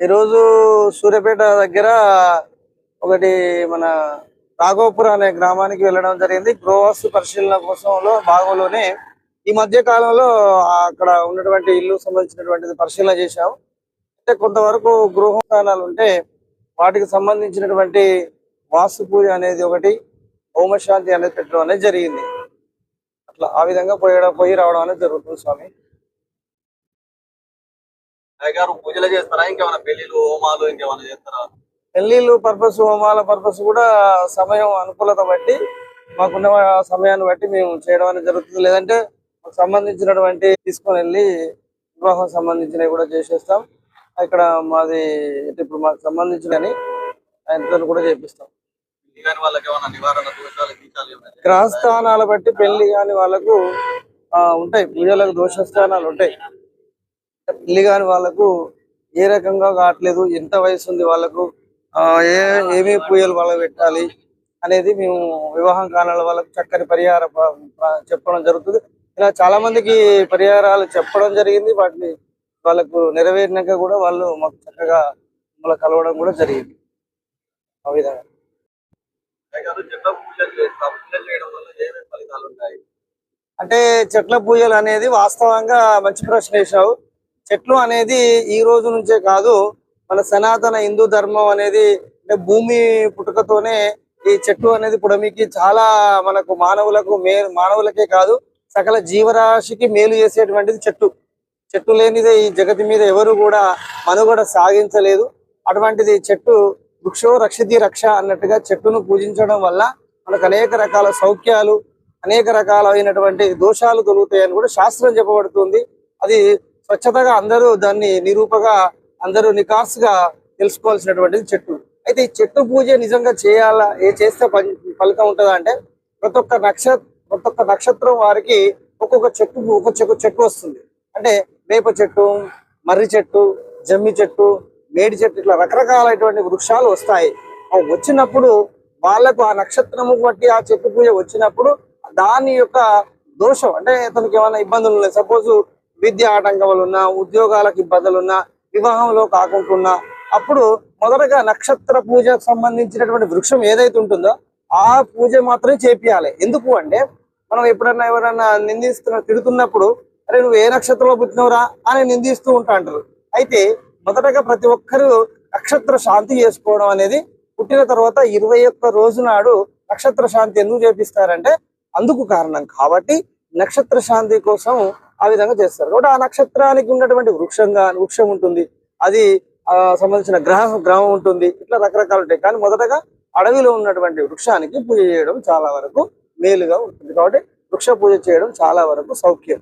ఈరోజు సూర్యాపేట దగ్గర ఒకటి మన రాఘవపురం అనే గ్రామానికి వెళ్ళడం జరిగింది. గృహవాస్తు పరిశీలన కోసంలో భాగంలోనే ఈ మధ్య కాలంలో అక్కడ ఉన్నటువంటి ఇల్లు సంబంధించినటువంటిది పరిశీలన చేశాం అంటే కొంతవరకు గృహ స్థానాలు ఉంటే వాటికి సంబంధించినటువంటి వాస్తు పూజ అనేది ఒకటి హోమశాంతి అనేది పెట్టడం అనేది జరిగింది. అట్లా ఆ విధంగా పోయడం పోయి రావడం అనేది జరుగుతుంది స్వామి. అయ్యగారు పూజలు చేస్తారా? ఇంకేమైనా పెళ్ళిలు హోమాలు ఇంకేమైనా చేస్తారా? పెళ్ళిళ్ళు పర్పస్ హోమాల పర్పస్ కూడా సమయం అనుకూలత బట్టి మాకున్న సమయాన్ని బట్టి మేము చేయడం అనేది జరుగుతుంది. లేదంటే మాకు సంబంధించినటువంటి తీసుకొని వెళ్ళి వివాహం సంబంధించినవి కూడా చేసేస్తాం. ఇక్కడ మాది ఇప్పుడు మాకు సంబంధించిన ఆయనతో కూడా చేపిస్తాం. గ్రహస్థానాల బట్టి పెళ్ళి కాని వాళ్ళకు ఆ, ఉంటాయి. పూజలకు దోషస్థానాలు ఉంటాయి. పెళ్ళి కాని వాళ్ళకు ఏ రకంగా కావట్లేదు ఎంత వయసు ఉంది వాళ్ళకు ఏ ఏమేమి పూజలు వాళ్ళకి పెట్టాలి అనేది మేము వివాహం కానాల వాళ్ళకు చక్కని పరిహార చెప్పడం జరుగుతుంది. ఇలా చాలా మందికి పరిహారాలు చెప్పడం జరిగింది. వాటిని వాళ్ళకు నెరవేరినాక కూడా వాళ్ళు మాకు చక్కగా మమ్మల్ని కలవడం కూడా జరిగింది. ఆ విధంగా. అంటే చెట్ల పూజలు అనేది వాస్తవంగా మంచి ప్రశ్న వేశావు. చెట్లు అనేది ఈ రోజు నుంచే కాదు మన సనాతన హిందూ ధర్మం అనేది అంటే భూమి పుట్టుకతోనే ఈ చెట్టు అనేది పుడమికి చాలా మనకు మానవులకు మే మానవులకే కాదు సకల జీవరాశికి మేలు చేసేటువంటిది చెట్టు. చెట్టు లేనిదే ఈ జగతి మీద ఎవరు కూడా మనుగడ సాగించలేదు. అటువంటిది చెట్టు వృక్షో రక్షితి రక్ష అన్నట్టుగా చెట్టును పూజించడం వల్ల మనకు అనేక రకాల సౌఖ్యాలు అనేక రకాలైనటువంటి దోషాలు తొలుగుతాయని కూడా శాస్త్రం చెప్పబడుతుంది. అది స్వచ్ఛతగా అందరూ దాన్ని నిరూపగా అందరూ నికార్సుగా తెలుసుకోవాల్సినటువంటిది చెట్టు. అయితే ఈ చెట్టు పూజ నిజంగా చేయాలా ఏ చేస్తే పని- ఫలితం ఉంటుందా అంటే ప్రతి ఒక్క నక్షత్ర ప్రతి ఒక్క నక్షత్రం వారికి ఒక్కొక్క చెట్టు ఒక్కొక్క చెట్టు చెట్టు వస్తుంది. అంటే వేప చెట్టు మర్రి చెట్టు జమ్మి చెట్టు మేడి చెట్టు ఇట్లా రకరకాలైనటువంటి వృక్షాలు వస్తాయి. అవి వచ్చినప్పుడు వాళ్ళకు ఆ నక్షత్రము బట్టి ఆ చెట్టు పూజ వచ్చినప్పుడు దాని యొక్క దోషం అంటే అతనికి ఏమైనా ఇబ్బందులు ఉన్నాయి. సపోజ్ విద్య ఆటంకములు ఉన్నా ఉద్యోగాలకు ఇబ్బందులు వివాహంలో కాకుంటున్నా అప్పుడు మొదటగా నక్షత్ర పూజకు సంబంధించినటువంటి వృక్షం ఏదైతే ఉంటుందో ఆ పూజ మాత్రమే చేపియాలి ఎందుకు అంటే మనం ఎప్పుడన్నా ఎవరన్నా నిందిస్తున్న తిడుతున్నప్పుడు అరే నువ్వు ఏ నక్షత్రంలో పుట్టినవురా? అని నిందిస్తూ ఉంటా అంటారు. అయితే మొదటగా ప్రతి ఒక్కరూ నక్షత్ర శాంతి చేసుకోవడం అనేది పుట్టిన తర్వాత ఇరవై ఒక్క రోజు నాడు నక్షత్ర శాంతి ఎందుకు చేపిస్తారంటే అందుకు కారణం కాబట్టి నక్షత్ర శాంతి కోసం ఆ విధంగా చేస్తారు. కాబట్టి ఆ నక్షత్రానికి ఉన్నటువంటి వృక్షంగా వృక్షం ఉంటుంది. అది ఆ సంబంధించిన గ్రహ గ్రహం ఉంటుంది. ఇట్లా రకరకాలు ఉంటాయి. కానీ మొదటగా అడవిలో ఉన్నటువంటి వృక్షానికి పూజ చేయడం చాలా వరకు మేలుగా ఉంటుంది. కాబట్టి వృక్ష పూజ చేయడం చాలా వరకు సౌఖ్యం.